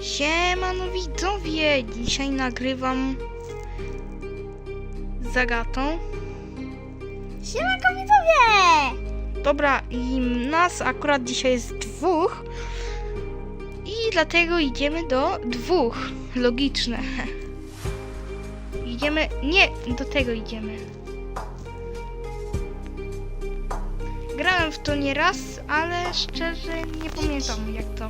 Siemano widzowie, dzisiaj nagrywam z Agatą. Siemanko widzowie! Dobra, i nas akurat dzisiaj jest dwóch i dlatego idziemy do dwóch. Logiczne. Idziemy, nie, do tego idziemy. Grałem w to nieraz, ale szczerze nie pamiętam jak to.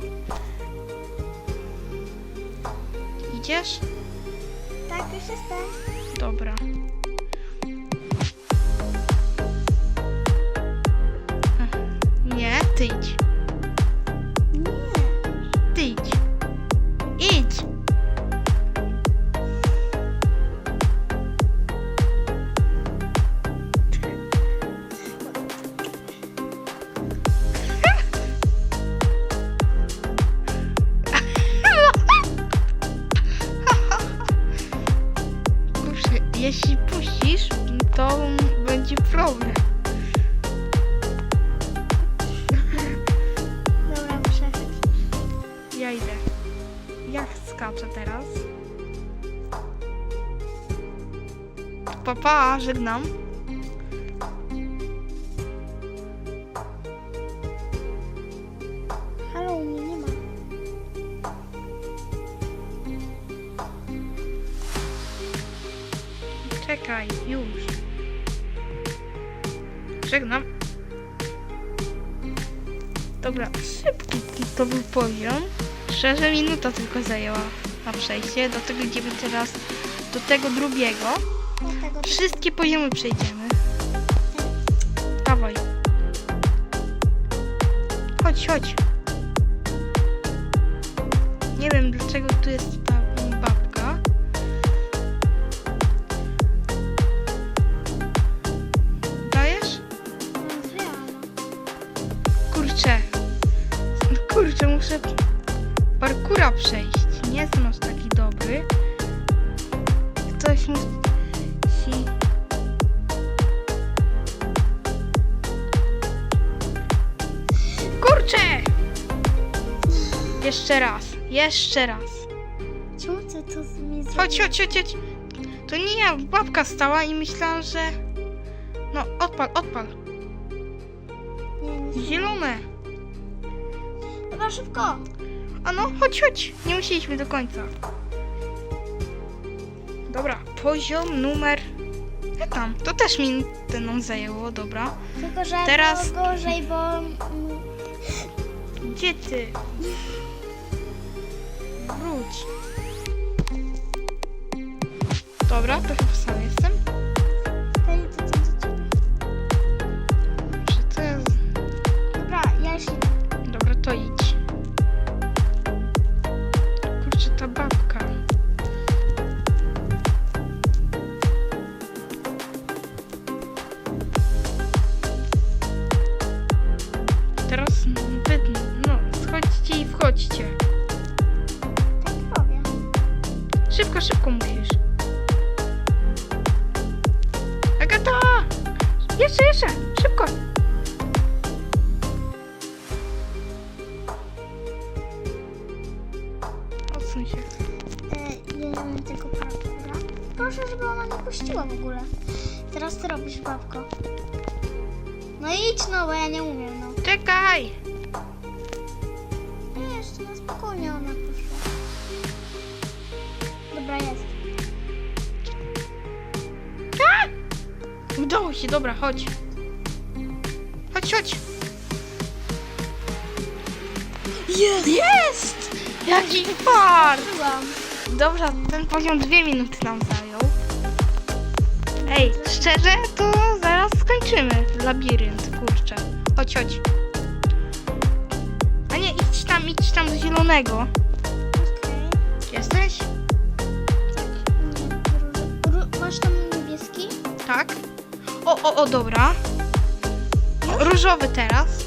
Idziesz? Tak, już jestem. Dobra. Nie, ty idź. Będzie problem. Dobra, muszę. Ja idę. Ja skaczę teraz. Papa, żegnam. Halo, mnie nie ma. Czekaj, już. Żegnam. Dobra, szybki to był poziom. Szczerze, minuta tylko zajęła na przejście. Dlatego idziemy teraz do tego drugiego. Wszystkie poziomy przejdziemy. Dawaj. Chodź, chodź. Nie wiem dlaczego tu jest przejść. Nie jestem aż taki dobry. Ktoś musi... Kurczę! Jeszcze raz. Jeszcze raz. Czemu ty to zrobiłeś? Chodź, chodź, chodź, chodź. To nie ja, babka stała i myślałam, że... No, odpal, odpal. Nie, nie. Zielone. Dobra, szybko. A no, chodź, chodź. Nie musieliśmy do końca. Dobra, poziom numer... Ja tam, to też minutę nam zajęło, dobra. Tylko, że Teraz- było gorzej, bo... Gdzie ty? Wróć. Dobra, to chyba sam jestem. Tego parkura. Proszę, żeby ona nie puściła w ogóle. Teraz ty robisz, babko. No idź no, bo ja nie umiem, no. Czekaj! Nie, jeszcze na spokojnie ona poszła. Dobra, jest. Udało się, dobra, chodź. Chodź, chodź. Jest! Jest! Jaki fart! Byłam. Dobra, ten poziom dwie minuty nam zajął. Ej, szczerze, to zaraz skończymy labirynt, kurczę. Chodź, chodź. A nie, idź tam, idź tam do zielonego. Jesteś? Masz tam niebieski? Tak. O, o, o, dobra. O, różowy teraz.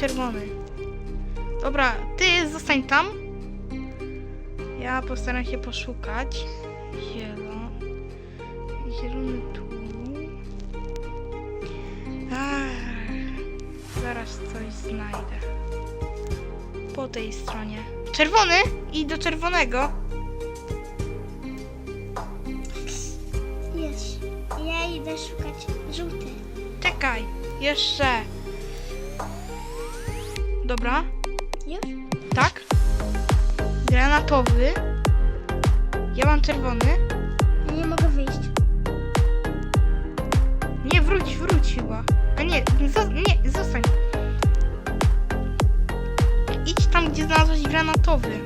Czerwony. Dobra, ty zostań tam. Ja postaram się poszukać. Zielony. Zielony tu. Ach, zaraz coś znajdę. Po tej stronie. Czerwony! I do czerwonego. Jest. Ja idę szukać żółty. Czekaj. Jeszcze. Dobra. Już? Tak. Granatowy. Ja mam czerwony. Ja nie mogę wyjść. Nie, wróć, wróć chyba. A nie, zo- nie, zostań. Idź tam, gdzie znalazłeś granatowy.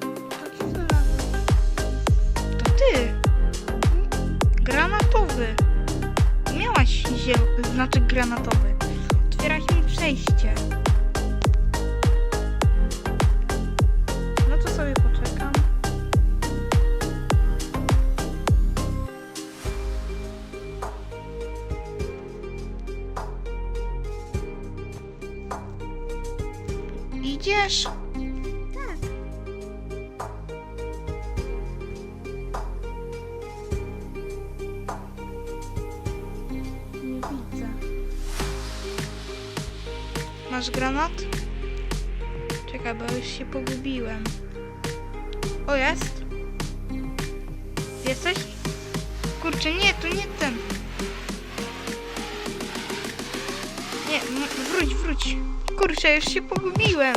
To co znalazłem? To ty. Granatowy. Miałaś ziel- znaczek granatowy. Przejście. Masz granat? Czekaj, bo już się pogubiłem. O, jest? Jesteś? Kurczę, nie, to nie ten. Nie, wróć, wróć. Kurczę, już się pogubiłem.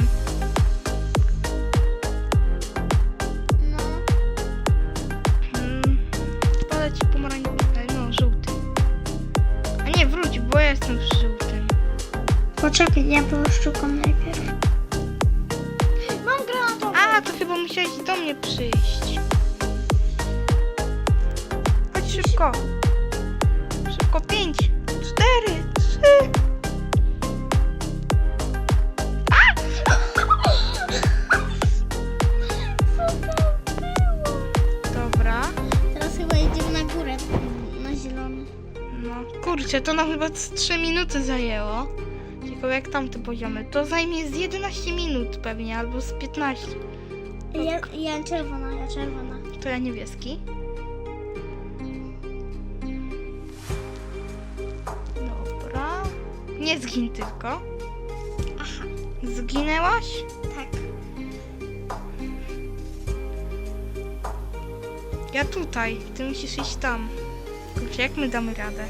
Poczekaj, ja poszukam najpierw. Mam granatowy. A, to chyba musiałeś do mnie przyjść. Chodź szybko. Szybko, pięć, cztery, trzy. Dobra. Teraz chyba idziemy na górę, na zielony. No, kurczę, to nam chyba z 3 minuty zajęło. Tylko jak tamte poziomy. To zajmie z 11 minut pewnie, albo z 15. Ja, ja czerwona, ja czerwona. To ja niebieski. Dobra. Nie zgin tylko. Aha, Zginęłaś? tak. Ja tutaj. Ty musisz iść tam. Kurczę, jak my damy radę?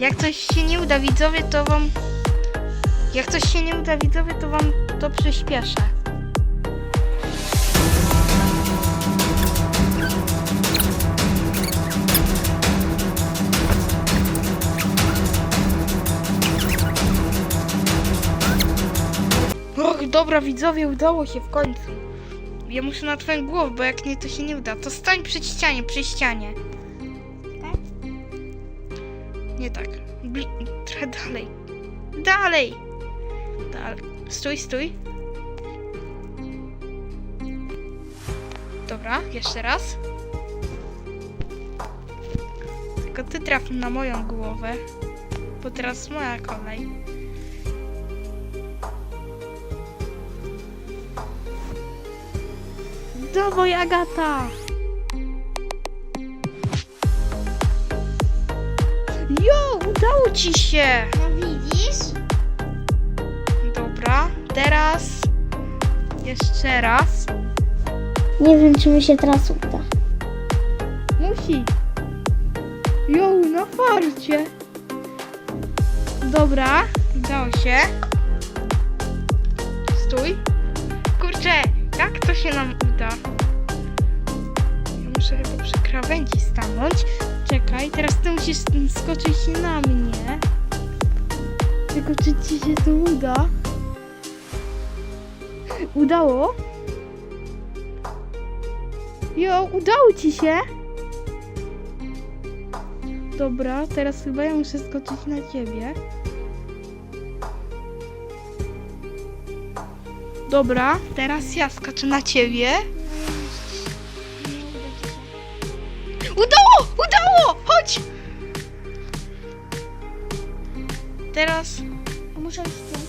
Jak coś się nie uda widzowie, to wam... Jak coś się nie uda widzowie, to wam to przyspieszę. Och, dobra widzowie, udało się w końcu. Ja muszę na twoją głowę, bo jak nie, to się nie uda. To stań przy ścianie, przy ścianie. Nie tak. Bli- trochę dalej. Dalej. Dalej. Stój, stój. Dobra, jeszcze raz. Tylko ty traf na moją głowę, bo teraz moja kolej. Dawaj, Agata! Udało ci się! No widzisz? Dobra, teraz jeszcze raz. Nie wiem, czy mi się teraz uda. Musi. Jo, na farcie. Dobra, udało się. Stój. Kurczę, jak to się nam uda? Muszę przy krawędzi stanąć. Czekaj, teraz ty musisz skoczyć na mnie. Tylko czy ci się to uda? Udało? Jo, udało ci się? Dobra, teraz chyba ja muszę skoczyć na ciebie. Dobra, teraz ja skaczę na ciebie. Udało! Udało! Chodź! Teraz... Muszę iść tu.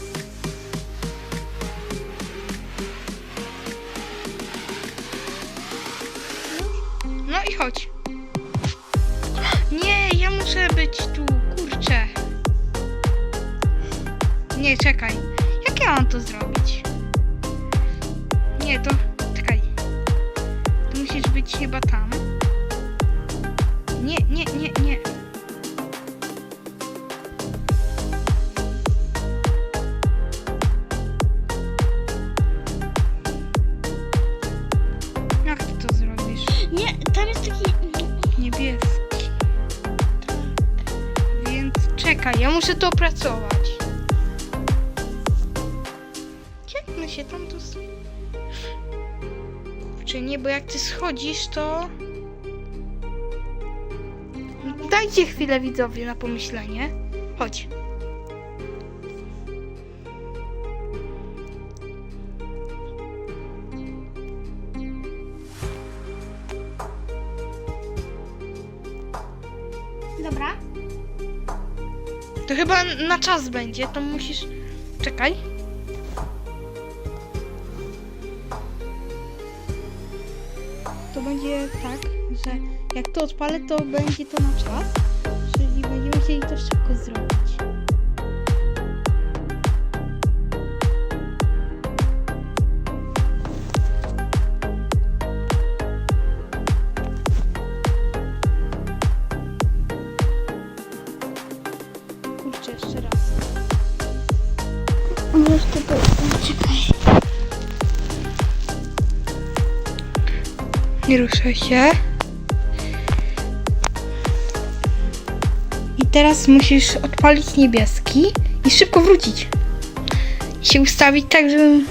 No i chodź. Nie, ja muszę być tu, kurczę. Nie, czekaj. Jak ja mam to zrobić? Nie, to... Czekaj. To musisz być chyba tam. Nie, nie, nie, nie. Jak ty to zrobisz? Nie, tam jest taki... Niebieski. Więc czekaj, ja muszę to opracować. Jak my się tam s- Kurczę, nie, bo jak ty schodzisz, to... Dajcie chwilę widzowie na pomyślenie. Chodź. Dobra. To chyba na czas będzie, to musisz... Czekaj. To będzie tak, że jak to odpalę, to będzie to na czas. Czyli będziemy chcieli to szybko zrobić. Kurczę, jeszcze raz. Możesz to Czekaj. Nie ruszaj się. Teraz musisz odpalić niebieski i szybko wrócić. I się ustawić tak, żebym